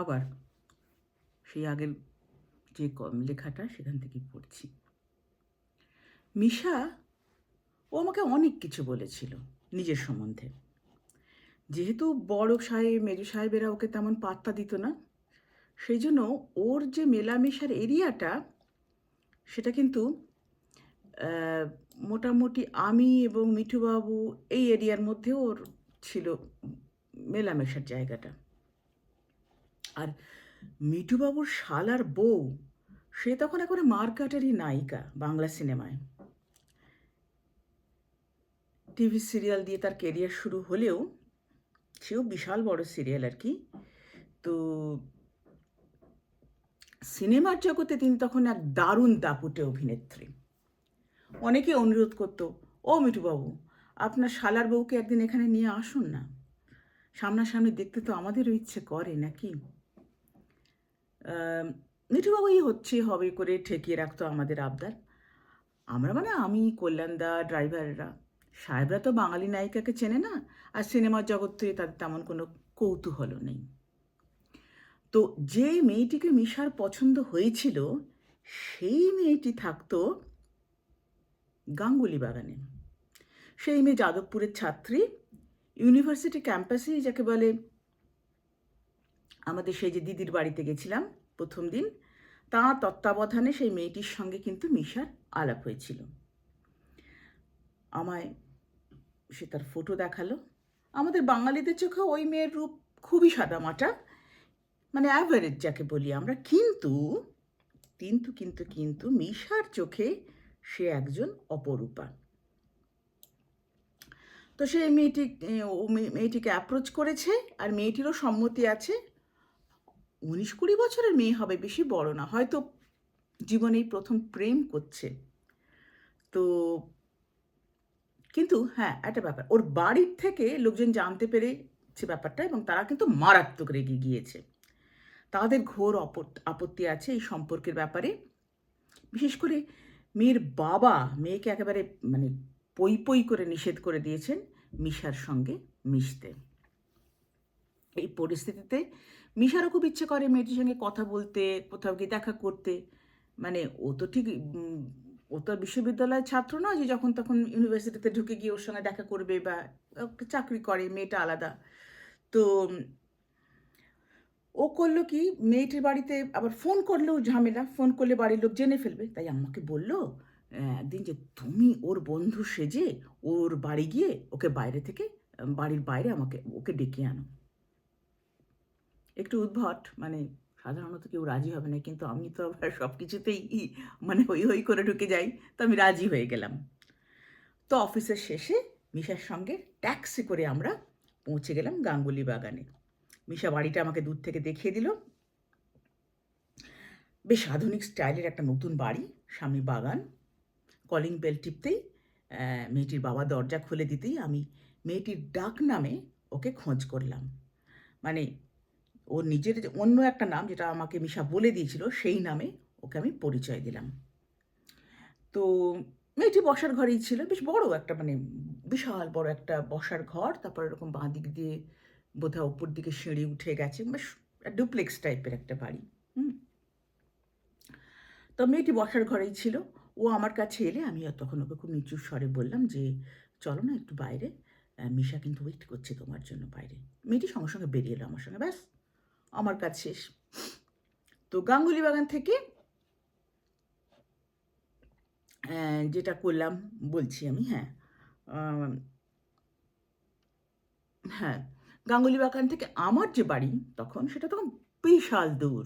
আবার সেই আগের যে লেখাটা সেখান থেকে পড়ছি। মিশা, ও আমাকে অনেক কিছু বলেছিল নিজের সম্বন্ধে। যেহেতু বড় সাহেব, মেজু সাহেবেরা ওকে তেমন পাত্তা দিত না, সেই জন্য ওর যে মেলামেশার এরিয়াটা, সেটা কিন্তু মোটামুটি আমি এবং মিঠুবাবু এই এরিয়ার মধ্যে ওর ছিল মেলামেশার জায়গাটা। আর মিঠুবাবুর শালার বউ, সে তখন একেবারে মার্কাটারই নায়িকা বাংলা সিনেমায়। টিভি সিরিয়াল দিয়ে তার কেরিয়ার শুরু হলেও সেও বিশাল বড় সিরিয়াল আর কি। তো সিনেমার জগতে তিনি তখন এক দারুণ দাপুটে অভিনেত্রী। অনেকে অনুরোধ করতো, ও মিঠুবাবু, আপনার শালার বউকে একদিন এখানে নিয়ে আসুন না। সামনাসামনি দেখতে তো আমাদেরও ইচ্ছে করে, নাকি? মিঠুবাবুই হচ্ছে হবে করে ঠেকিয়ে রাখতো আমাদের আবদার। আমরা মানে আমি, কল্যাণদা, ড্রাইভাররা। সাহেবরা তো বাঙালি নায়িকাকে চেনে না, আর সিনেমার থেকে তাদের তেমন কোনো কৌতূহল নেই। তো যে মেয়েটিকে মিশার পছন্দ হয়েছিল, সেই মেয়েটি থাকতো গাঙ্গুলি বাগানে। সেই মেয়ে যাদবপুরের ছাত্রী, ইউনিভার্সিটি ক্যাম্পাসেই যাকে বলে আমাদের সেই যে দিদির বাড়িতে গেছিলাম প্রথম দিন, তাঁর তত্ত্বাবধানে সেই মেয়েটির সঙ্গে কিন্তু মিশার আলাপ হয়েছিল। আমায় সে তার ফটো দেখাল। আমাদের বাঙালিদের চোখে ওই মেয়ের রূপ খুবই সাদামাটা মানে অ্যাভারেজ যাকে বলি আমরা। কিন্তু কিন্তু কিন্তু কিন্তু মিশার চোখে সে একজন অপরূপা। তো সেই মেয়েটি মেয়েটিকে অ্যাপ্রোচ করেছে আর মেয়েটিরও সম্মতি আছে। উনিশ কুড়ি বছরের মেয়ে হবে বেশি বড় না, হয়তো জীবনেই প্রথম প্রেম করছে। তো কিন্তু হ্যাঁ একটা ব্যাপার, ওর বাড়ির থেকে লোকজন জানতে পেরেছে ব্যাপারটা এবং তারা কিন্তু মারাত্মক রেগে গিয়েছে। তাদের ঘোর আপত্তি আছে এই সম্পর্কের ব্যাপারে। বিশেষ করে মেয়ের বাবা মেয়েকে একেবারে মানে পই পই করে নিষেধ করে দিয়েছেন মিশার সঙ্গে মিশতে। এই পরিস্থিতিতে মিশারও খুব ইচ্ছে করে মেয়েটির সঙ্গে কথা বলতে, কোথাও গিয়ে দেখা করতে। মানে ও তো ঠিক ও তো বিশ্ববিদ্যালয়ের ছাত্র নয় যে যখন তখন ইউনিভার্সিটিতে ঢুকে গিয়ে ওর সঙ্গে দেখা করবে বা চাকরি করে, মেয়েটা আলাদা। তো, ও করল কি, মেয়েটির বাড়িতে আবার ফোন করলেও ঝামেলা, ফোন করলে বাড়ির লোক জেনে ফেলবে। তাই আমাকে বলল একদিন যে তুমি ওর বন্ধু সেজে ওর বাড়ি গিয়ে ওকে বাইরে থেকে, বাড়ির বাইরে আমাকে, ওকে ডেকে আনো। একটু উদ্ভট মানে সাধারণত কেউ রাজি হবে না, কিন্তু আমি তো আবার সব কিছুতেই মানে হই হই করে ঢুকে যাই, তো আমি রাজি হয়ে গেলাম। তো অফিসের শেষে মিশার সঙ্গে ট্যাক্সি করে আমরা পৌঁছে গেলাম গাঙ্গুলি বাগানে। মিশা বাড়িটা আমাকে দূর থেকে দেখিয়ে দিল। বেশ আধুনিক স্টাইলের একটা নতুন বাড়ি, স্বামী বাগান। কলিং বেল টিপতেই মেয়েটির বাবা দরজা খুলে দিতেই আমি মেয়েটির ডাক নামে ওকে খোঁজ করলাম। মানে ওর নিজের অন্য একটা নাম যেটা আমাকে মিশা বলে দিয়েছিল, সেই নামে ওকে আমি পরিচয় দিলাম। তো মেয়েটি বসার ঘরেই ছিল, বেশ বড় একটা মানে বিশাল বড় একটা বসার ঘর, তারপর এরকম বাঁ দিক দিয়ে বোধহয় ওপর দিকে সিঁড়ি উঠে গেছে, বেশ ডুপ্লেক্স টাইপের একটা বাড়ি, হুম। তো মেয়েটি বসার ঘরেই ছিল, ও আমার কাছে এলে আমি তখন ওকে খুব নিচু স্বরে বললাম যে, চলো না একটু বাইরে মিশা কিন্তু ওয়েট করছে তোমার জন্য বাইরে। মেয়েটি সঙ্গে সঙ্গে বেরিয়ে এলো আমার সঙ্গে, ব্যাস। আমার কাজ শেষ। তো গাঙ্গুলি বাগান থেকে যেটা করলাম বলছি আমি হ্যাঁ হ্যাঁ গাঙ্গুলি বাগান থেকে আমার যে বাড়ি তখন সেটা তখন বিশাল দূর।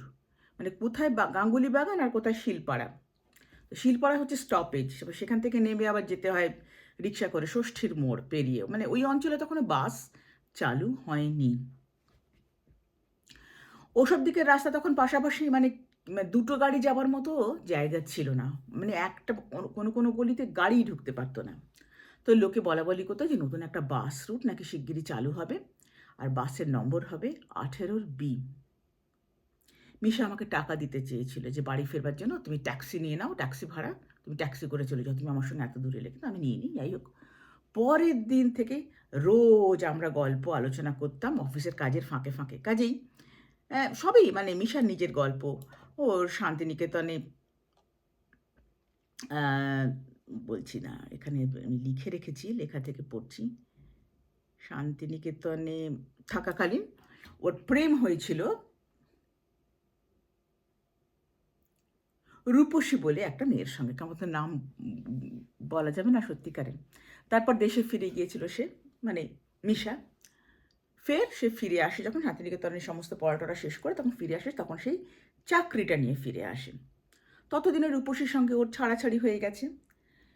মানে কোথায় গাঙ্গুলি বাগান আর কোথায় শিলপাড়া। তো শিলপাড়া হচ্ছে স্টপেজ সেখান থেকে নেমে আবার যেতে হয় রিক্সা করে ষষ্ঠীর মোড় পেরিয়ে। মানে ওই অঞ্চলে তখন বাস চালু হয়নি। ওসব দিকের রাস্তা তখন পাশাপাশি মানে দুটো গাড়ি যাবার মতো জায়গা ছিল না। মানে একটা কোনো- কোনো গলিতে গাড়ি ঢুকতে পারতো না। তো লোকে বলা বলি করতো যে, নতুন একটা বাস রুট নাকি শিগগিরই চালু হবে। আর বাসের নম্বর হবে আঠেরোর বি মিশা আমাকে টাকা দিতে চেয়েছিল যে, বাড়ি ফেরবার জন্য তুমি ট্যাক্সি নিয়ে নাও, ট্যাক্সি ভাড়া। তুমি ট্যাক্সি করে চলে যাও। তুমি আমার সঙ্গে এত দূরে কিন্তু আমি নিয়ে নিই, যাই হোক। পরের দিন থেকে রোজ আমরা গল্প আলোচনা করতাম, অফিসের কাজের ফাঁকে ফাঁকে। কাজেই সবই মানে মিশার নিজের গল্প। ওর শান্তিনিকেতনে বলছি না, এখানে লিখে রেখেছি, লেখা থেকে পড়ছি। শান্তিনিকেতনে থাকাকালীন ওর প্রেম হয়েছিল রূপসী বলে একটা মেয়ের সঙ্গে। কেমন নাম বলা যাবে না সত্যিকারের। তারপর দেশে ফিরে গিয়েছিল সে মানে মিশা। ফের সে ফিরে আসে। যখন শান্তিনিকেতনের সমস্ত পড়াটরা শেষ করে তখন ফিরে আসে, তখন সেই চাকরিটা নিয়ে ফিরে আসে। ততদিনে রূপসীর সঙ্গে ওর ছাড়াছাড়ি হয়ে গেছে।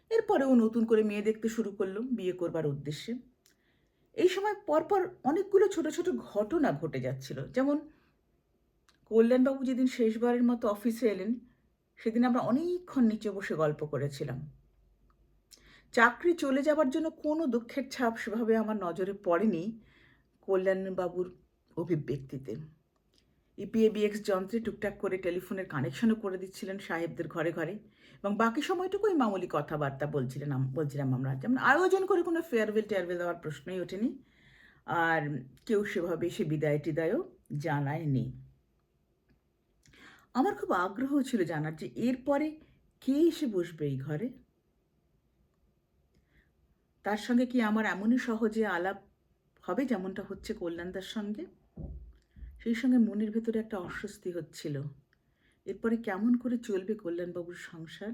এরপরে ও নতুন করে মেয়ে দেখতে শুরু করল বিয়ে করবার উদ্দেশ্যে। এই সময় পরপর অনেকগুলো ছোট ছোট ঘটনা ঘটে যাচ্ছিল। যেমন কল্যাণবাবু যেদিন শেষবারের মতো অফিসে এলেন, সেদিন আমরা অনেকক্ষণ নিচে বসে গল্প করেছিলাম। চাকরি চলে যাবার জন্য কোনো দুঃখের ছাপ সেভাবে আমার নজরে পড়েনি। কল্যাণবাবুর অভিব্যক্তিতে। ইপিএবিএক্স যন্ত্রে টুকটাক করে টেলিফোনের কানেকশনও করে দিচ্ছিলেন সাহেবদের ঘরে ঘরে এবং বাকি সময়টুকু ওই মামুলি কথাবার্তা বলছিলেন বলছিলাম আমরা। যেমন আয়োজন করে কোনো ফেয়ারওয়েল টেয়ারওয়েল দেওয়ার প্রশ্নই ওঠেনি। আর কেউ সেভাবে সে বিদায় টিদায়ও জানায়নি। আমার খুব আগ্রহ ছিল জানার যে এরপরে কে এসে বসবে এই ঘরে? তার সঙ্গে কি আমার এমনই সহজে আলাপ হবে যেমনটা হচ্ছে কল্যাণদার সঙ্গে। সেই সঙ্গে মনের ভেতরে একটা অস্বস্তি হচ্ছিল। এরপরে কেমন করে চলবে কল্যাণবাবুর সংসার?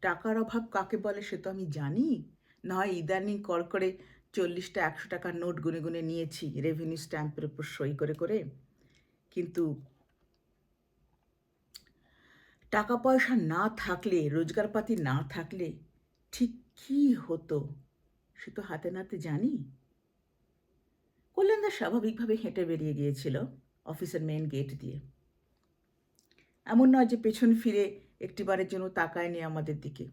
টাকার অভাব কাকে বলে সে তো আমি জানি। না হয় ইদানিং কর করে চল্লিশটা, একশো টাকার নোট গুনে গুনে নিয়েছি রেভিনিউ স্ট্যাম্পের উপর সই করে করে। কিন্তু টাকা পয়সা না থাকলে, রোজগারপাতি না থাকলে ঠিক কী হতো? সে তো হাতে নাতে জানি। কল্যাণদার স্বাভাবিকভাবে হেঁটে বেরিয়ে গিয়েছিল অফিসের মেন গেট দিয়ে। এমন নয় যে পেছন ফিরে একটিবারের জন্য তাকায়নি আমাদের দিকে।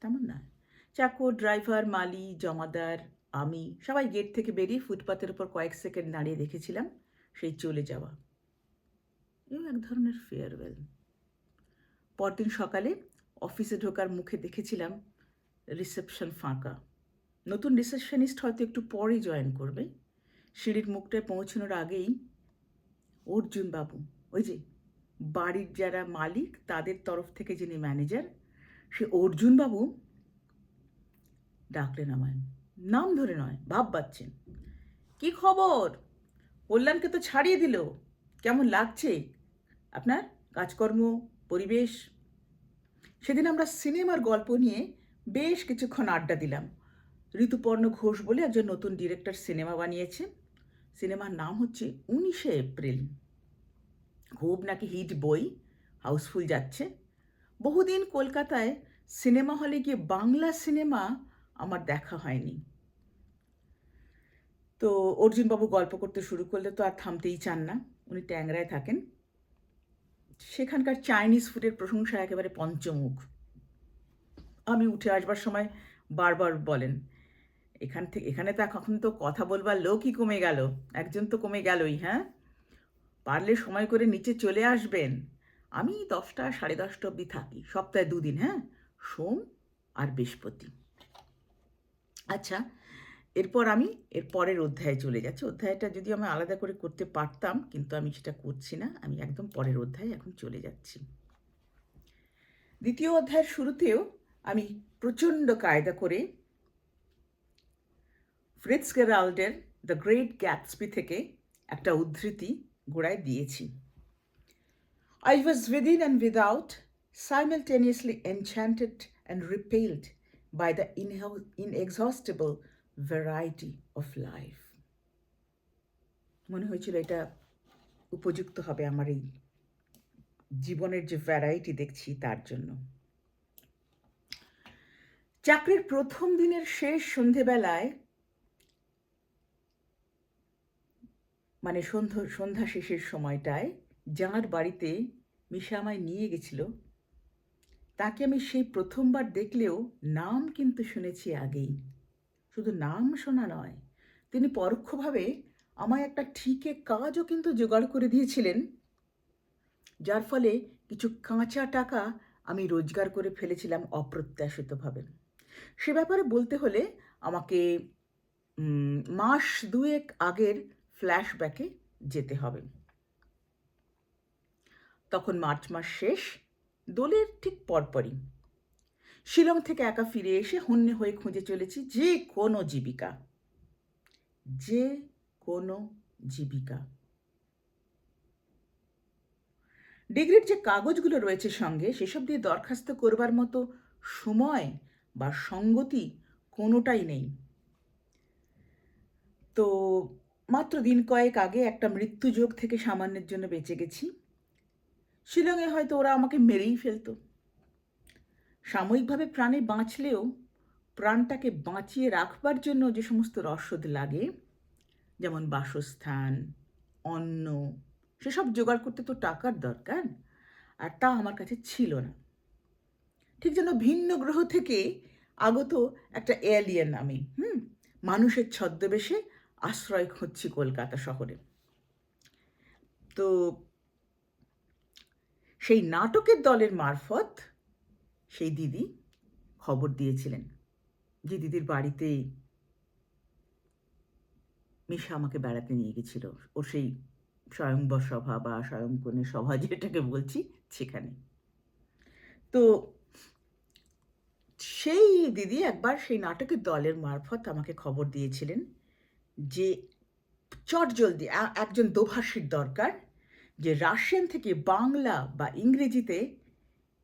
তেমন না। চাকর ড্রাইভার মালি, জমাদার, আমি সবাই গেট থেকে বেরিয়ে ফুটপাতের উপর কয়েক সেকেন্ড দাঁড়িয়ে দেখেছিলাম, সেই চলে যাওয়া। এও এক ধরনের ফেয়ারওয়েল পরদিন সকালে অফিসে ঢোকার মুখে দেখেছিলাম রিসেপশন ফাঁকা। নতুন রিসেপশনিস্ট হয়তো একটু পরে জয়েন করবে। সিঁড়ির মুখটায় পৌঁছানোর আগেই অর্জুন বাবু ওই যে বাড়ির যারা মালিক, তাদের তরফ থেকে যিনি ম্যানেজার, সে অর্জুন বাবু ডাকলেন আমায়। নাম ধরে নয় ভাব পাচ্ছেন কি খবর? কল্যাণকে তো ছাড়িয়ে দিল। কেমন লাগছে? আপনার কাজকর্ম, পরিবেশ? সেদিন আমরা সিনেমার গল্প নিয়ে বেশ কিছুক্ষণ আড্ডা দিলাম। ঋতুপর্ণ ঘোষ বলে একজন নতুন ডিরেক্টর সিনেমা বানিয়েছে সিনেমার নাম হচ্ছে উনিশে এপ্রিল। খুব নাকি হিট বই হাউসফুল যাচ্ছে। বহুদিন কলকাতায় সিনেমা হলে গিয়ে বাংলা সিনেমা আমার দেখা হয়নি। তো অর্জুনবাবু গল্প করতে শুরু করলে তো আর থামতেই চান না, উনি ট্যাংরায় থাকেন। সেখানকার চাইনিজ ফুডের প্রশংসা একেবারে পঞ্চমুখ। আমি উঠে আসবার সময় বারবার বলেন এখান থেকে এখানে তো এখন তো কথা বলবার লোকই কমে গেল। একজন তো কমে গেলই হ্যাঁ? পারলে সময় করে নিচে চলে আসবেন। আমি দশটা সাড়ে দশটা অবধি থাকি, সপ্তাহে দুদিন হ্যাঁ? সোম আর বৃহস্পতি। আচ্ছা এরপর আমি, এর পরের অধ্যায়ে চলে যাচ্ছি। অধ্যায়টা যদি আমি আলাদা করে করতে পারতাম, কিন্তু আমি সেটা করছি না, আমি একদম পরের অধ্যায়ে এখন চলে যাচ্ছি। দ্বিতীয় অধ্যায়ের শুরুতেও আমি প্রচণ্ড কায়দা করে ফ্রিটস গেরাল্ডের দ্য গ্রেট গ্যাটসবি থেকে একটা উদ্ধৃতি গোড়ায় দিয়েছি I was within and without, simultaneously enchanted and repelled the inhe- inexhaustible variety of life. মনে হয়েছিল এটা উপযুক্ত হবে আমার এই জীবনের যে ভ্যারাইটি দেখছি তার জন্য চাকরির প্রথম দিনের শেষ সন্ধেবেলায় মানে সন্ধ্যা সন্ধ্যা শেষের সময়টায় যাঁর বাড়িতে মিশা আমায় নিয়ে গেছিল, তাকে আমি সেই প্রথমবার দেখলেও নাম কিন্তু শুনেছি আগেই। শুধু নাম শোনা নয়, তিনি পরোক্ষভাবে আমায় একটা ঠিকে কাজও কিন্তু জোগাড় করে দিয়েছিলেন, যার ফলে কিছু কাঁচা টাকা আমি রোজগার করে ফেলেছিলাম অপ্রত্যাশিতভাবে। সে ব্যাপারে বলতে হলে আমাকে মাস দুয়েক আগের ফ্ল্যাশব্যাকে যেতে হবে। তখন মার্চ মাস শেষ, দোলের ঠিক পরপরই। শিলং থেকে একা ফিরে এসে হন্যে হয়ে খুঁজে চলেছি যে কোনো জীবিকা। যে কোনো জীবিকা। ডিগ্রির যে কাগজগুলো রয়েছে সঙ্গে, সেসব দিয়ে দরখাস্ত করবার মতো সময় বা সঙ্গতি কোনোটাই নেই। তো মাত্র দিন কয়েক আগে একটা মৃত্যুযোগ থেকে সামান্যের জন্য বেঁচে গেছি। শিলংয়ে হয়তো ওরা আমাকে মেরেই ফেলতো। সাময়িকভাবে প্রাণে বাঁচলেও প্রাণটাকে বাঁচিয়ে রাখবার জন্য যে সমস্ত রসদ লাগে, যেমন বাসস্থান, অন্ন, সেসব জোগাড় করতে তো টাকার দরকার, আর তা আমার কাছে ছিল না। ঠিক যেন ভিন্ন গ্রহ থেকে আগত একটা এলিয়ান আমি, হুম? মানুষের ছদ্মবেশে আশ্রয় খুঁজছি কলকাতা শহরে। তো সেই নাটকের দলের মারফত সেই দিদি খবর দিয়েছিলেন যে দিদির বাড়িতে মিশা আমাকে বেড়াতে নিয়ে গেছিল। ওর সেই স্বয়ংবর সভা বা স্বয়ংকনের সভা যেটাকে বলছি সেখানে। তো সেই দিদি একবার সেই নাটকের দলের মারফত আমাকে খবর দিয়েছিলেন যে চট জলদি একজন দোভাষীর দরকার যে রাশিয়ান থেকে বাংলা বা ইংরেজিতে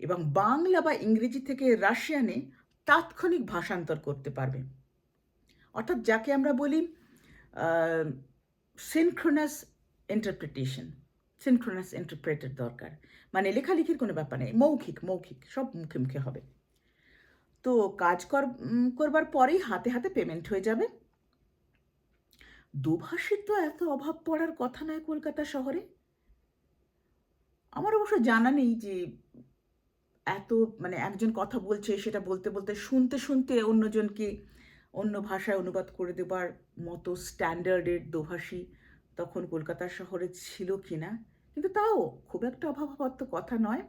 এবং বাংলা বা ইংরেজি থেকে রাশিয়ানে তাৎক্ষণিক ভাষান্তর করতে পারবে। অর্থাৎ যাকে আমরা বলি সিনক্রোনাস ইন্টারপ্রিটেশন সিনক্রোনাস ইন্টারপ্রেটের দরকার। মানে লেখালেখির কোনো ব্যাপার নেই, মৌখিক মৌখিক, সব মুখে মুখে হবে। তো কাজ কর করবার পরেই হাতে হাতে পেমেন্ট হয়ে যাবে। দুভাষীর তো এত অভাব পড়ার কথা নয় কলকাতা শহরে? আমার অবশ্য জানা নেই যে এত মানে একজন কথা বলছে, সেটা বলতে বলতে শুনতে শুনতে অন্যজনকে অন্য ভাষায় অনুবাদ করে দেবার মতো স্ট্যান্ডার্ডের দোভাষী তখন কলকাতা শহরে ছিল কি না কিন্তু তাও খুব একটা অভাব হওয়ার তো কথা নয়।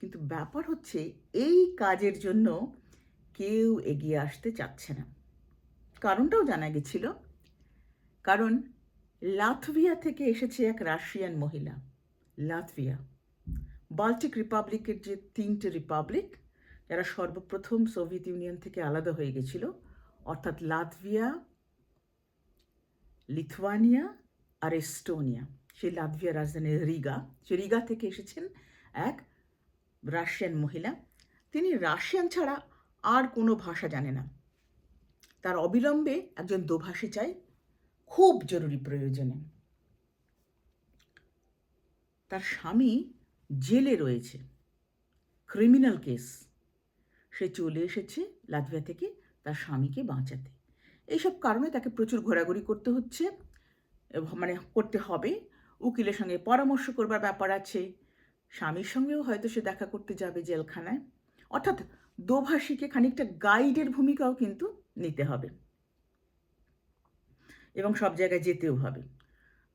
কিন্তু ব্যাপার হচ্ছে, এই কাজের জন্য কেউ এগিয়ে আসতে চাচ্ছে না। কারণটাও জানা গেছিল কারণ লাথভিয়া থেকে এসেছে এক রাশিয়ান মহিলা লাথভিয়া বাল্টিক রিপাবলিকের যে তিনটে রিপাবলিক, যারা সর্বপ্রথম সোভিয়েত ইউনিয়ন থেকে আলাদা হয়ে গেছিল, অর্থাৎ লাথভিয়া লিথুয়ানিয়া আর এস্টোনিয়া। সেই লাথভিয়া রাজধানী রিগা, সে রিগা থেকে এসেছেন এক রাশিয়ান মহিলা। তিনি রাশিয়ান ছাড়া আর কোনো ভাষা জানে না। তার অবিলম্বে একজন দোভাষী চাই খুব জরুরি প্রয়োজনে। তার স্বামী জেলে রয়েছে। Criminal case. সে চলে এসেছে লাতভিয়া থেকে তার স্বামীকে বাঁচাতে। এইসব কারণে তাকে প্রচুর ঘোরাঘুরি করতে হচ্ছে মানে করতে হবে। উকিলের সঙ্গে পরামর্শ করবার ব্যাপার আছে। স্বামীর সঙ্গেও হয়তো সে দেখা করতে যাবে জেলখানায়। অর্থাৎ দোভাষীকে খানিকটা গাইডের ভূমিকাও কিন্তু নিতে হবে। এবং সব জায়গায় যেতেও হবে।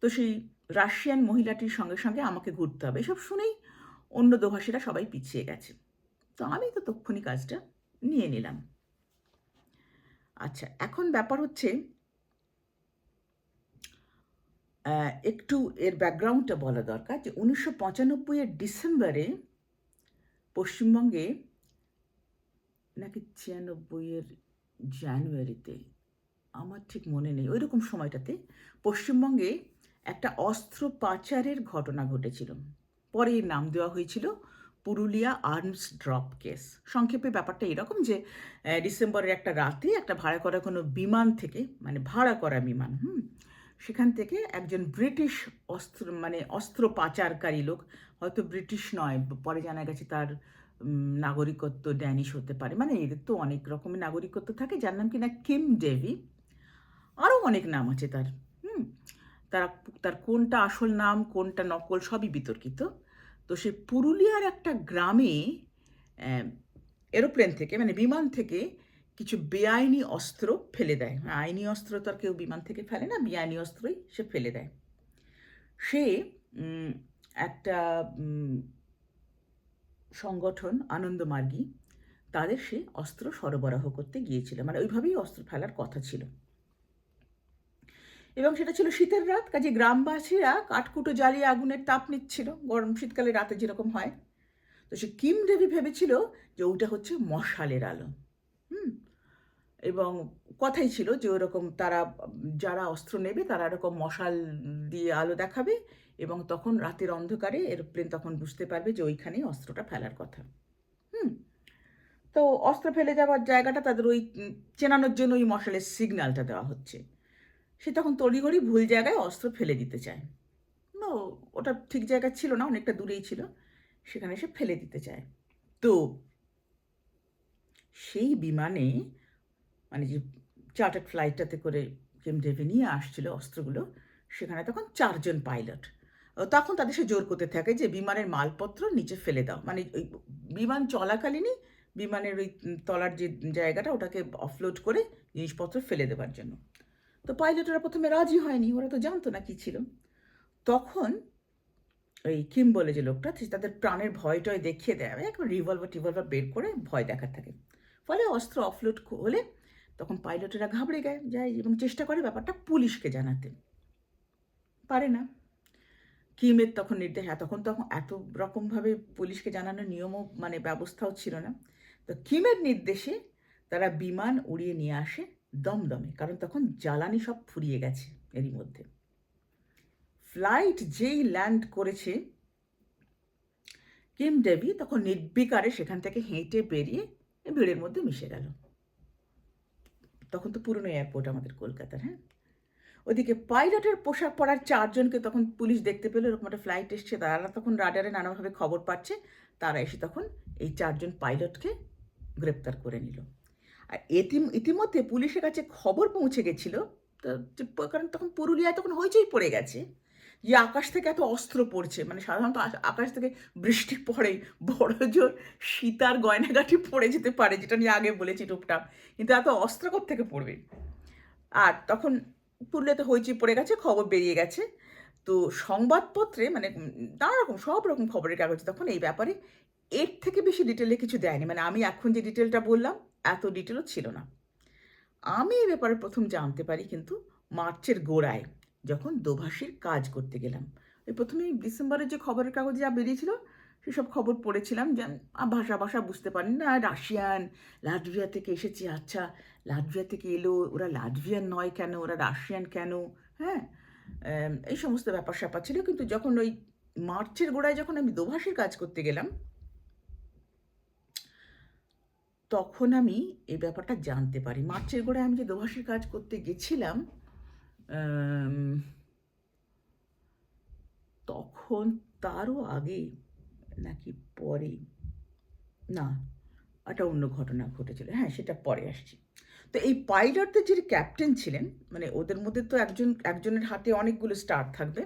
তো সেই রাশিয়ান মহিলাটির সঙ্গে সঙ্গে আমাকে ঘুরতে হবে। এসব শুনেই অন্য দোভাষীরা সবাই পিছিয়ে গেছে। তো আমি তো তক্ষণি কাজটা নিয়ে নিলাম। আচ্ছা এখন ব্যাপার হচ্ছে একটু এর ব্যাকগ্রাউন্ডটা বলা দরকার যে উনিশশো পঁচানব্বইয়ের ডিসেম্বরে পশ্চিমবঙ্গে, নাকি ছিয়ানব্বইয়ের জানুয়ারিতে আমার ঠিক মনে নেই। ওই রকম সময়টাতে পশ্চিমবঙ্গে একটা অস্ত্র পাচারের ঘটনা ঘটেছিল। পরে এর নাম দেওয়া হয়েছিল পুরুলিয়া আর্মস ড্রপ কেস। সংক্ষেপে ব্যাপারটা এরকম যে ডিসেম্বরের একটা রাতে একটা ভাড়া করা কোনো বিমান থেকে মানে ভাড়া করা বিমান, হুম, সেখান থেকে একজন ব্রিটিশ অস্ত্র মানে অস্ত্র পাচারকারী লোক, হয়তো ব্রিটিশ নয়, পরে জানা গেছে তার নাগরিকত্ব ড্যানিশ হতে পারে। মানে এদের তো অনেক রকমের নাগরিকত্ব থাকে, যার নাম কিনা কিম ডেভি। আরও অনেক নাম আছে তার, হুম? তারা তার কোনটা আসল নাম, কোনটা নকল সবই বিতর্কিত। তো সে পুরুলিয়ার একটা গ্রামে এরোপ্লেন থেকে মানে বিমান থেকে কিছু বেআইনি অস্ত্র ফেলে দেয়। আইনি অস্ত্র তো আর কেউ বিমান থেকে ফেলে না, বেআইনি অস্ত্রই সে ফেলে দেয়। সে একটা সংগঠন আনন্দমার্গী তাদের সে অস্ত্র সরবরাহ করতে গিয়েছিল। মানে ওইভাবেই অস্ত্র ফেলার কথা ছিল। এবং সেটা ছিল শীতের রাত, কাজে গ্রামবাসীরা কাঠকুটো জ্বালিয়ে আগুনের তাপ নিচ্ছিল, গরম শীতকালে রাতে যেরকম হয়। তো সে কিম দেবী ভেবেছিল যে ওটা হচ্ছে মশালের আলো। হুম? এবং কথাই ছিল যে ওরকম তারা, যারা অস্ত্র নেবে তারা এরকম মশাল দিয়ে আলো দেখাবে এবং তখন রাতের অন্ধকারে এরোপ্লেন তখন বুঝতে পারবে যে ওইখানেই অস্ত্রটা ফেলার কথা। হুম? তো অস্ত্র ফেলে যাওয়ার জায়গাটা তাদের ওই চেনানোর জন্য ওই মশালের সিগন্যালটা দেওয়া হচ্ছে। সে তখন তড়িঘড়ি ভুল জায়গায় অস্ত্র ফেলে দিতে চায়। না, ওটা ঠিক জায়গা ছিল না, অনেকটা দূরেই ছিল। সেখানে সে ফেলে দিতে চায়। তো সেই বিমানে মানে যে চার্টার্ড ফ্লাইটটাতে করে কেম ডেভি নিয়ে আসছিল অস্ত্রগুলো, সেখানে তখন চারজন পাইলট। তখন তাদের সে জোর করতে থাকে যে বিমানের মালপত্র নিচে ফেলে দাও। মানে ওই বিমান চলাকালীনই বিমানের ওই তলার যে জায়গাটা, ওটাকে অফলোড করে জিনিসপত্র ফেলে দেওয়ার জন্য। তো পাইলটরা প্রথমে রাজি হয়নি, ওরা তো জানতো না কি ছিল। তখন ওই কিম বলে যে লোকটা তাদের প্রাণের ভয় টয় দেখিয়ে দেয়। একবার রিভলভার টিভলভার বের করে ভয় দেখার থাকে। ফলে অস্ত্র অফলোড হলে তখন পাইলটেরা ঘাবড়ে যায় যায় এবং চেষ্টা করে ব্যাপারটা পুলিশকে জানাতে। পারে না। কিমের তখন নির্দেশ হ্যাঁ তখন তখন এত রকমভাবে পুলিশকে জানানোর নিয়মও মানে ব্যবস্থাও ছিল না। তো কিমের নির্দেশে তারা বিমান উড়িয়ে নিয়ে আসে। দমদমে, কারণ তখন জ্বালানি সব ফুরিয়ে গেছে এরই মধ্যে। ফ্লাইট যেই ল্যান্ড করেছে কিম ডেভি তখন নির্বিকারে সেখান থেকে হেঁটে বেরিয়ে ভিড়ের মধ্যে মিশে গেল। তখন তো পুরনো এয়ারপোর্ট আমাদের কলকাতার হ্যাঁ? ওদিকে পাইলটের পোশাক পরার চারজনকে তখন পুলিশ দেখতে পেল, এরকম একটা ফ্লাইট এসছে, তারা তখন রাডারে নানাভাবে খবর পাচ্ছে, তারা এসে তখন এই চারজন পাইলটকে গ্রেপ্তার করে নিল। আর ইতিমধ্যে পুলিশের কাছে খবর পৌঁছে গেছিল কারণ তখন পুরুলিয়ায় তখন হইচই পড়ে গেছে যে আকাশ থেকে এত অস্ত্র পড়ছে মানে সাধারণত আকাশ থেকে বৃষ্টি পড়ে বড় জোর সীতার গয়নাগাটি পড়ে যেতে পারে, যেটা নিয়ে আগে বলেছি টুপটাপ কিন্তু এত অস্ত্র থেকে পড়বে? আর তখন পুরুলিয়াতে হইচই পড়ে গেছে, খবর বেরিয়ে গেছে, তো সংবাদপত্রে মানে নানা রকম, সব রকম খবরের কাগজে, তখন এই ব্যাপারে এর থেকে বেশি ডিটেলে কিছু দেয়নি মানে আমি এখন যে ডিটেলটা বললাম এত ডিটেলও ছিল না। আমি এই ব্যাপারে প্রথম জানতে পারি কিন্তু মার্চের গোড়ায় যখন দোভাষীর কাজ করতে গেলাম। ওই প্রথমে ডিসেম্বরের যে খবরের কাগজে যা বেরিয়েছিল, সেসব খবর পড়েছিলাম যে ভাষা ভাষা বুঝতে পারি না, রাশিয়ান, লাটভিয়া থেকে এসেছি। আচ্ছা লাটভিয়া থেকে এলো, ওরা লাটভিয়ান নয় কেন? ওরা রাশিয়ান কেন? হ্যাঁ? এই সমস্ত ব্যাপার স্যাপার ছিল। কিন্তু যখন ওই মার্চের গোড়ায় যখন আমি দোভাষীর কাজ করতে গেলাম তখন আমি এই ব্যাপারটা জানতে পারি। মার্চের গোড়ায় আমি যে দোভাষীর কাজ করতে গেছিলাম তখন তারও আগে নাকি পরে, না, একটা অন্য ঘটনা ঘটেছিল। হ্যাঁ সেটা পরে আসছি। তো এই পাইলটদের যিনি ক্যাপ্টেন ছিলেন মানে ওদের মধ্যে তো একজন, একজনের হাতে অনেকগুলো স্টার থাকবে,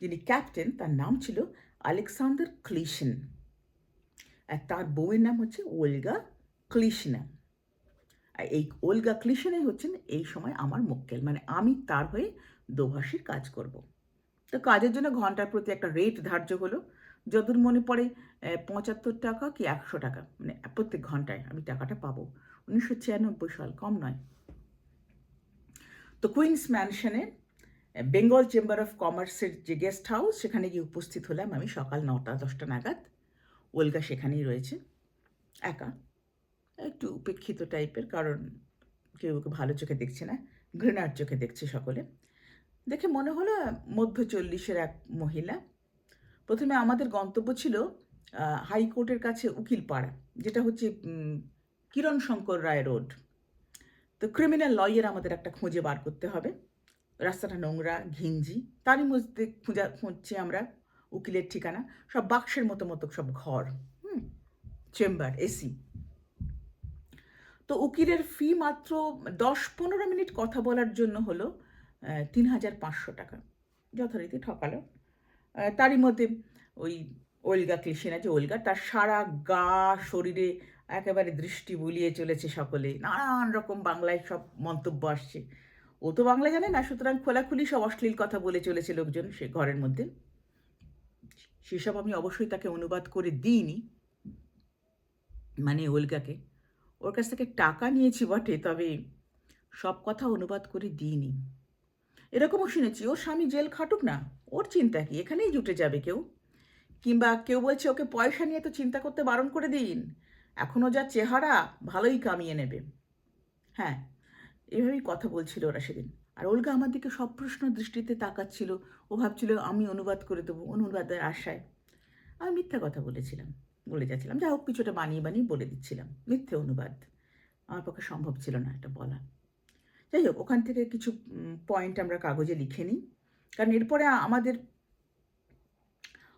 যিনি ক্যাপ্টেন, তার নাম ছিল আলেকসান্ডার ক্লিশন। আর তার বউয়ের নাম হচ্ছে ওলগা ক্লিশনা আর এই ওলগা ক্লিশনাই হচ্ছেন এই সময় আমার মক্কেল। মানে আমি তার হয়ে দোভাষীর কাজ করব। তো কাজের জন্য ঘণ্টার প্রতি একটা রেট ধার্য হলো। যদুর মনে পড়ে পঁচাত্তর টাকা কি একশো টাকা? মানে প্রত্যেক ঘন্টায় আমি টাকাটা পাবো। উনিশশো ছিয়ানব্বই সাল, কম নয়। তো কুইন্স ম্যানশনে বেঙ্গল চেম্বার অফ কমার্সের যে গেস্ট হাউস, সেখানে গিয়ে উপস্থিত হলাম আমি সকাল নটা, দশটা নাগাদ। ওলগা সেখানেই রয়েছে। একা। একটু উপেক্ষিত টাইপের, কারণ কেউ ওকে ভালো চোখে দেখছে না, ঘৃণার চোখে দেখছে সকলে। দেখে মনে হলো মধ্য চল্লিশের এক মহিলা। প্রথমে আমাদের গন্তব্য ছিল হাইকোর্টের কাছে উকিলপাড়া, যেটা হচ্ছে কিরণ শঙ্কর রায় রোড। তো ক্রিমিনাল লয়ার আমাদের একটা খুঁজে বার করতে হবে। রাস্তাটা নোংরা, ঘিঞ্জি, তারই মধ্যে খুঁজা, খুঁজছি আমরা উকিলের ঠিকানা। সব বাক্সের মতো মতো সব ঘর, হুম, চেম্বার, এসি। তো উকিলের ফি মাত্র দশ পনেরো মিনিট কথা বলার জন্য হলো তিন হাজার পাঁচশো টাকা। যথারীতি ঠকালো। তারই মধ্যে ওই ওলগা ক্লিশিনা যে ওলগা, তার সারা গা, শরীরে একেবারে দৃষ্টি বুলিয়ে চলেছে সকলে। নানান রকম বাংলায় সব মন্তব্য আসছে। ও তো বাংলা জানে না, সুতরাং খোলাখুলি সব অশ্লীল কথা বলে চলেছে লোকজন সে ঘরের মধ্যে। সেসব আমি অবশ্যই তাকে অনুবাদ করে দিইনি। মানে ওলগাকে। ওর কাছ থেকে টাকা নিয়েছি বটে, তবে সব কথা অনুবাদ করে দিইনি। এরকমও শুনেছি, ওর স্বামী জেল খাটুক না, ওর চিন্তা কি? এখানেই জুটে যাবে কেউ? কিংবা কেউ বলছে ওকে পয়সা নিয়ে তো চিন্তা করতে বারণ করে দিন। এখনও যা চেহারা, ভালোই কামিয়ে নেবে। হ্যাঁ এভাবেই কথা বলছিল ওরা সেদিন। আর ওলগা আমার দিকে সব প্রশ্ন দৃষ্টিতে তাকাচ্ছিল। ও ভাবছিল, আমি অনুবাদ করে দেবো, অনুবাদের আশায়। আমি মিথ্যা কথা বলেছিলাম। বলে যাচ্ছিলাম যা হোক কিছুটা বানিয়ে বানিয়ে বলে দিচ্ছিলাম। মিথ্যে অনুবাদ। আমার পক্ষে সম্ভব ছিল না এটা বলা। যাই হোক, ওখান থেকে কিছু পয়েন্ট আমরা কাগজে লিখে নিই। কারণ এরপরে আমাদের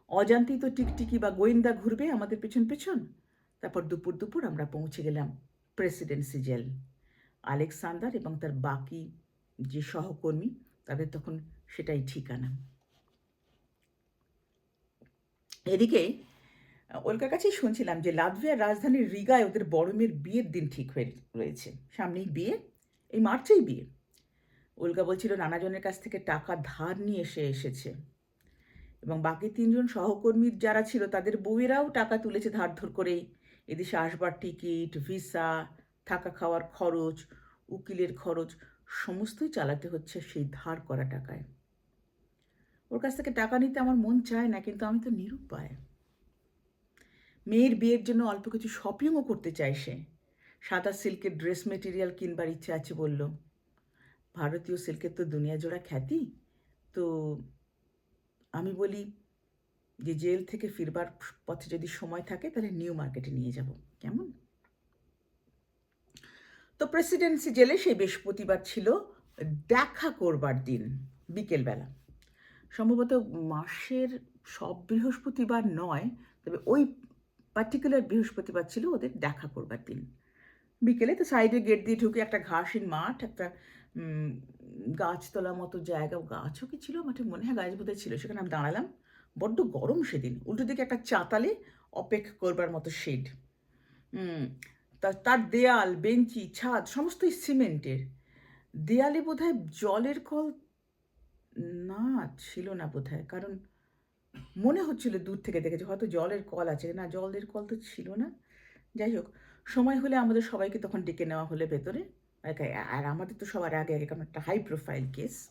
অজান্তেই তো টিকটিকি বা গোয়েন্দা ঘুরবে আমাদের পেছন পেছন। তারপর দুপুর দুপুর আমরা পৌঁছে গেলাম প্রেসিডেন্সি জেল। আলেকসান্দার এবং তার বাকি যে সহকর্মী, তাদের তখন সেটাই ঠিকানা। এদিকে ওলকার কাছেই শুনছিলাম যে লাতভিয়ার রাজধানীর রিগায় ওদের বড় মেয়ের বিয়ের দিন ঠিক হয়ে রয়েছে। সামনেই বিয়ে, এই মার্চেই বিয়ে। উল্কা বলছিল নানাজনের কাছ থেকে টাকা ধার নিয়ে এসে এসেছে। এবং বাকি তিনজন সহকর্মীর যারা ছিল তাদের বউয়েরাও টাকা তুলেছে ধার ধর করেই। এদেশে আসবার টিকিট, ভিসা, থাকা খাওয়ার খরচ, উকিলের খরচ, সমস্তই চালাতে হচ্ছে সেই ধার করা টাকায়। ওর কাছ থেকে টাকা নিতে আমার মন চায় না, কিন্তু আমি তো নিরুপায়। মেয়ের বিয়ের জন্য অল্প কিছু শপিংও করতে চায় সে। সাদা সিল্কের ড্রেস মেটেরিয়াল কিনবার ইচ্ছে আছে বলল। ভারতীয় সিল্কের তো দুনিয়া জোড়া খ্যাতি। তো আমি বলি যে জেল থেকে ফিরবার পথে যদি সময় থাকে তাহলে নিউ মার্কেটে নিয়ে যাব। কেমন? তো প্রেসিডেন্সি জেলে সেই বৃহস্পতিবার ছিল দেখা করবার দিন, বিকেলবেলা। সম্ভবত মাসের সব বৃহস্পতিবার নয়, তবে ওই পার্টিকুলার বৃহস্পতিবার ছিল ওদের দেখা করবার দিন। বিকেলে তো সাইডে গেট দিয়ে ঢুকে একটা ঘাসের মাঠ, একটা গাছতলা মতো জায়গা, গাছও কি ছিল? মাঠে মনে হয় গাছ বোধহয় ছিল, সেখানে আমি দাঁড়ালাম। বড্ড গরম সেদিন। উল্টো দিকে একটা চাতালে অপেক্ষা করবার মতো শেড। তার দেয়াল, বেঞ্চি, ছাদ সমস্তই সিমেন্টের। দেয়ালে বোধহয় জলের কল না, ছিল না বোধহয়। কারণ মনে হচ্ছিল দূর থেকে দেখেছে, হয়তো জলের কল আছে। না, জলের কল তো ছিল না। যাই হোক, সময় হলে আমাদের সবাইকে তখন ডেকে নেওয়া হলে ভেতরে। আর আমাদের তো সবার আগে আগে কেমন একটা হাই প্রোফাইল কেস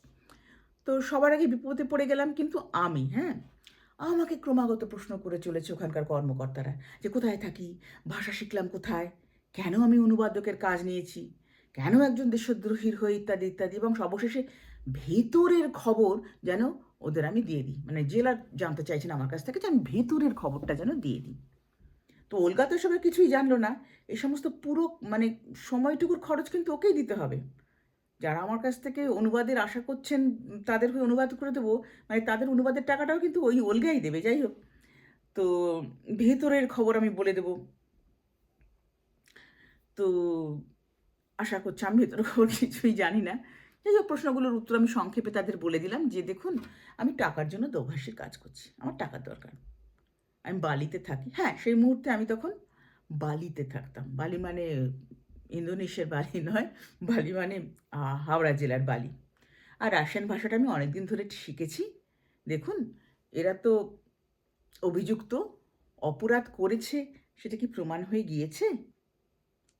তো সবার আগে বিপদে পড়ে গেলাম কিন্তু আমি হ্যাঁ? আমাকে ক্রমাগত প্রশ্ন করে চলেছে ওখানকার কর্মকর্তারা যে, কোথায় থাকি? ভাষা শিখলাম কোথায়? কেন আমি অনুবাদকের কাজ নিয়েছি? কেন একজন দেশদ্রোহীর হয়ে ইত্যাদি ইত্যাদি? এবং সবশেষে ভেতরের খবর যেন ওদের আমি দিয়ে দিই। মানে জেলার জানতে চাইছেন আমার কাছ থেকে যে আমি ভেতরের খবরটা যেন দিয়ে দিই। তো ওলগা তো এসবের কিছুই জানলো না। এই সমস্ত পুরো মানে সময়টুকুর খরচ কিন্তু ওকেই দিতে হবে। যারা আমার কাছ থেকে অনুবাদের আশা করছেন, তাদের হয়ে অনুবাদ করে দেবো। মানে তাদের অনুবাদের টাকাটাও কিন্তু ওই ওলগাই দেবে, যাই হোক। তো ভেতরের খবর আমি বলে দেব। তো আশা করছি আমি ভেতরের খবর কিছুই জানি না। যাই হোক, প্রশ্নগুলোর উত্তর আমি সংক্ষেপে তাদের বলে দিলাম। যে দেখুন, আমি টাকার জন্য দোভাষীর কাজ করছি। আমার টাকার দরকার। আমি বালিতে থাকি। হ্যাঁ সেই মুহূর্তে আমি তখন বালিতে থাকতাম। বালি মানে ইন্দোনেশিয়ার বালি নয়, বালি মানে হাওড়া জেলার বালি। আর রাশিয়ান ভাষাটা আমি অনেকদিন ধরে শিখেছি। দেখুন, এরা তো অভিযুক্ত, অপরাধ করেছে, সেটা কি প্রমাণ হয়ে গিয়েছে?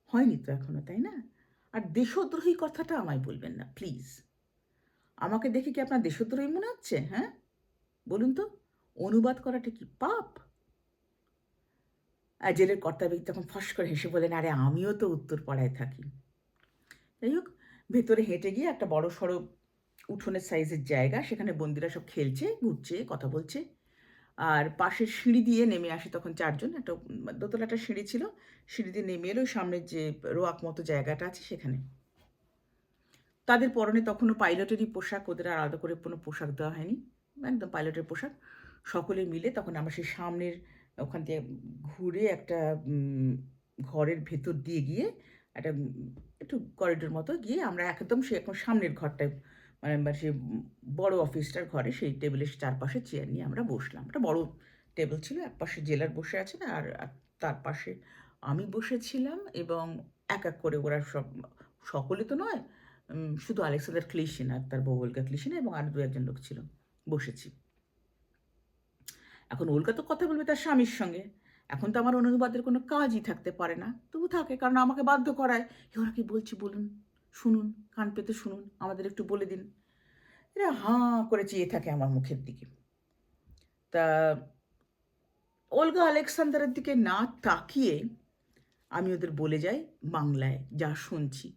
হয়নি তো এখনও, তাই না? আর দেশদ্রোহী কথাটা আমায় বলবেন না প্লিজ আমাকে দেখে কি আপনার দেশদ্রোহী মনে হচ্ছে হ্যাঁ? বলুন তো, অনুবাদ করাটা কি পাপ? জেলের কর্তা ব্যক্তি তখন ফস করে হেসে বলেন, আরে, আমিও তো উত্তরপাড়ায় থাকি। যাই হোক, ভেতরে হেঁটে গিয়ে একটা বড় সড়ো উঠোনের সাইজের জায়গা, সেখানে বন্দিরা সব খেলছে, ঘুরছে, কথা বলছে। আর পাশের সিঁড়ি দিয়ে নেমে আসে তখন চারজন। একটা দোতলাটা সিঁড়ি ছিল, সিঁড়ি দিয়ে নেমে এলো, সামনের যে রোয়াক মতো জায়গাটা আছে সেখানে। তাদের পরনে তখনও পাইলটেরই পোশাক, ওদের আর আলাদা করে কোনো পোশাক দেওয়া হয়নি। একদম পাইলটের পোশাক। সকলে মিলে তখন আমরা সেই সামনের ওখান দিয়ে ঘুরে একটা ঘরের ভেতর দিয়ে গিয়ে একটা, একটু করিডোর মতো গিয়ে আমরা একদম সে এখন সামনের ঘরটায় মানে সে বড় অফিসটার ঘরে সেই টেবিলের চারপাশে চেয়ার নিয়ে আমরা বসলাম। একটা বড় টেবিল ছিল, এক পাশে জেলার বসে আছেন আর তার পাশে আমি বসেছিলাম এবং এক এক করে ওরা সব, সকলে তো নয় শুধু আলেক্সান্ডার ক্লিশিন আর তার বৌলকা ক্লিশিন এবং আর দু একজন লোক ছিল, বসেছি। এখন ওলকা তো কথা বলবে তার স্বামীর সঙ্গে। এখন তো আমার অনুবাদের কোনো কাজই থাকতে পারে না। তবু থাকে, কারণ আমাকে বাধ্য করায়। ওরা কি বলছি বলুন? শুনুন, কান পেতে শুনুন, আমাদের একটু বলে দিন। এরা হাঁ করে চেয়ে থাকে আমার মুখের দিকে। তা অলগা আলেকসান্দারের দিকে না তাকিয়ে আমি ওদের বলে যাই বাংলায়, যা শুনছি।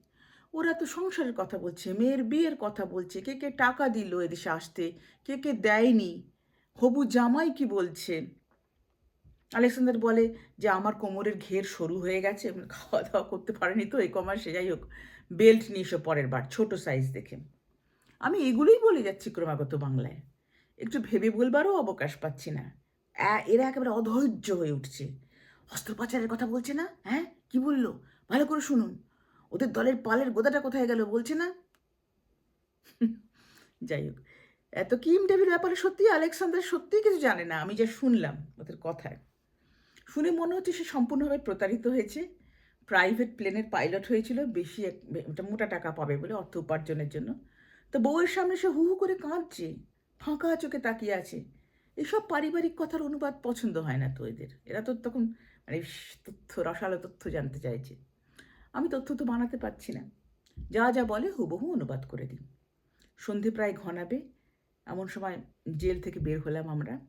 ওরা তো সংসারের কথা বলছে, মেয়ের বিয়ের কথা বলছে, কে কে টাকা দিল এদেশে আসতে, কে কে দেয়নি, হবু জামাই কি বলছে? আলেকসান্দার বলে যে, আমার কোমরের ঘের সরু হয়ে গেছে, খাওয়া দাওয়া করতে পারেনি তো, এই কমার্সে যাই হোক। বেল্ট নিয়ে এসো পরের বার, ছোট সাইজ দেখে। আমি এগুলোই বলে যাচ্ছি ক্রমাগত বাংলায়। একটু ভেবে বলবারও অবকাশ পাচ্ছি না। এরা একেবারে অধৈর্য হয়ে উঠছে। অস্ত্রোপচারের কথা বলছে না? হ্যাঁ? কি বলল? ভালো করে শুনুন। ওদের দলের পালের গোদাটা কোথায় গেল বলছে না? যাই হোক। এত কিম ডেভির ব্যাপারে সত্যি আলেকসান্দার সত্যিই কিছু জানে না। আমি যা শুনলাম ওদের কথায়। শুনে মনে হচ্ছে সে সম্পূর্ণভাবে প্রতারিত হয়েছে। প্রাইভেট প্লেনের পাইলট হয়েছিল, বেশি এক- একটা মোটা টাকা পাবে বলে অর্থ উপার্জনের জন্য। তো বউয়ের সামনে সে হু হু করে কাঁদছে, ফাঁকা চোখে তাকিয়ে আছে। এসব পারিবারিক কথার অনুবাদ পছন্দ হয় না তো এদের। এরা তো তখন মানে তথ্য, রসালো তথ্য জানতে চাইছে। আমি তথ্য তো বানাতে পারছি না। যা যা বলে হুবহু অনুবাদ করে দিই। সন্ধে প্রায় ঘনাবে। এমন সময় জেল থেকে বের হলাম আমরা।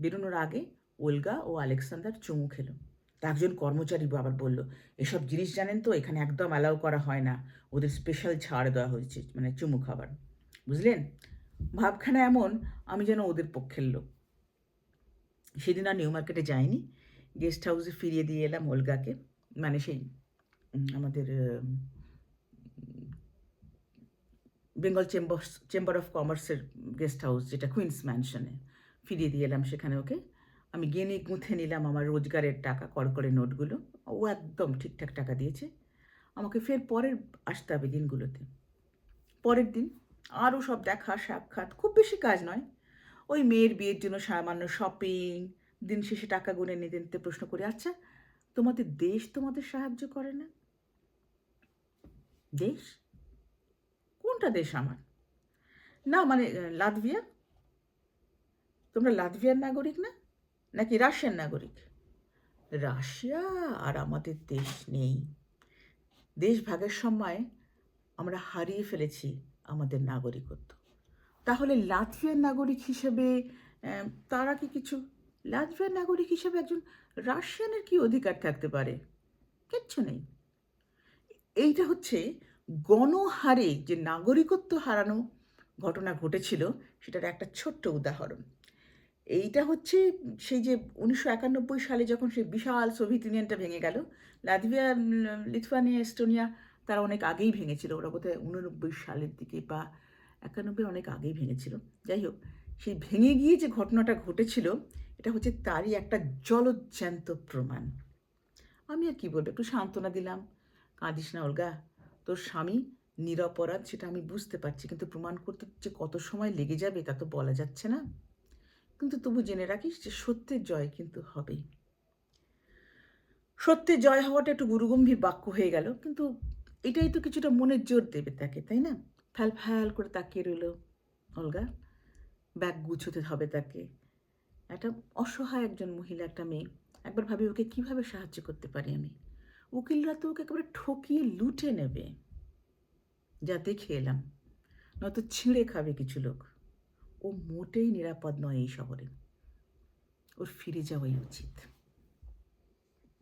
বেরোনোর আগে ওলগা ও আলেকসান্ডার চুমু খেলো। তা একজন কর্মচারী আবার বলল, এসব জিনিস জানেন তো, এখানে একদম অ্যালাউ করা হয় না। ওদের স্পেশাল ছাড় দেওয়া হয়েছে মানে চুমু খাবার। বুঝলেন? ভাবখানা এমন, আমি যেন ওদের পক্ষের লোক। সেদিন আর নিউ মার্কেটে যাইনি। গেস্ট হাউসে ফিরিয়ে দিয়ে এলাম ওলগাকে। মানে সেই আমাদের বেঙ্গল চেম্বার চেম্বার অফ কমার্সের গেস্ট হাউস, যেটা কুইন্স ম্যানশনে, ফিরিয়ে দিয়ে এলাম সেখানে ওকে। আমি গেনে গুঁথে নিলাম আমার রোজগারের টাকা কড়কড়ে নোটগুলো। ও একদম ঠিকঠাক টাকা দিয়েছে। আমাকে ফের পরের আসতে হবে দিনগুলোতে। পরের দিন আরও সব দেখা, সাক্ষাৎ, খুব বেশি কাজ নয়। ওই মেয়ের বিয়ের জন্য সামান্য শপিং দিন শেষে টাকা গুনে নিতে নিতে প্রশ্ন করে আচ্ছা তোমাদের দেশ তোমাদের সাহায্য করে না? দেশ? কোনটা দেশ আমার? না মানে লাতভিয়া? তোমরা লাতভিয়ার নাগরিক না? নাকি রাশিয়ান নাগরিক? রাশিয়া আর আমাদের দেশ নেই। দেশ ভাগের সময় আমরা হারিয়ে ফেলেছি আমাদের নাগরিকত্ব। তাহলে লাতভিয়ার নাগরিক হিসেবে তারা কি কিছু? লাতভিয়ার নাগরিক হিসেবে একজন রাশিয়ানের কি অধিকার থাকতে পারে? কিচ্ছু নেই। এইটা হচ্ছে গণহারে যে নাগরিকত্ব হারানো ঘটনা ঘটেছিল, সেটার একটা ছোট্ট উদাহরণ। এইটা হচ্ছে সেই যে উনিশশো একানব্বই সালে যখন সেই বিশাল সোভিয়েত ইউনিয়নটা ভেঙে গেল, লাতভিয়া লিথুয়ানিয়া এস্টোনিয়া তারা অনেক আগেই ভেঙেছিল। ওরা বোধহয় উননব্বই সালের দিকে বা একানব্বই অনেক আগেই ভেঙেছিল। যাই হোক, সেই ভেঙে গিয়ে যে ঘটনাটা ঘটেছিল, এটা হচ্ছে তারই একটা জলজ্যান্ত প্রমাণ। আমি আর কি বলব, একটু সান্ত্বনা দিলাম। কাঁদিস না অলগা, তোর স্বামী নিরপরাধ, সেটা আমি বুঝতে পারছি, কিন্তু প্রমাণ করতে যে কত সময় লেগে যাবে, তা তো বলা যাচ্ছে না। কিন্তু তবু জেনে রাখিস যে সত্যের জয় কিন্তু হবেই। সত্যের জয় হওয়াটা একটু গুরুগম্ভীর বাক্য হয়ে গেল, কিন্তু এটাই তো কিছুটা মনের জোর দেবে তাকে, তাই না? ফ্যাল ফ্যাল করে তাকিয়ে রইল অলগা। ব্যাগ গুছোতে হবে তাকে। একটা অসহায় একজন মহিলা, একটা মেয়ে। একবার ভাবি ওকে কীভাবে সাহায্য করতে পারি আমি? উকিলরা তো ওকে একেবারে ঠকিয়ে লুটে নেবে। যাতে দেখে এলাম নয়তো ছিঁড়ে খাবে কিছু লোক। ও মোটেই নিরাপদ নয় এই শহরে। ওর ফিরে যাওয়াই উচিত।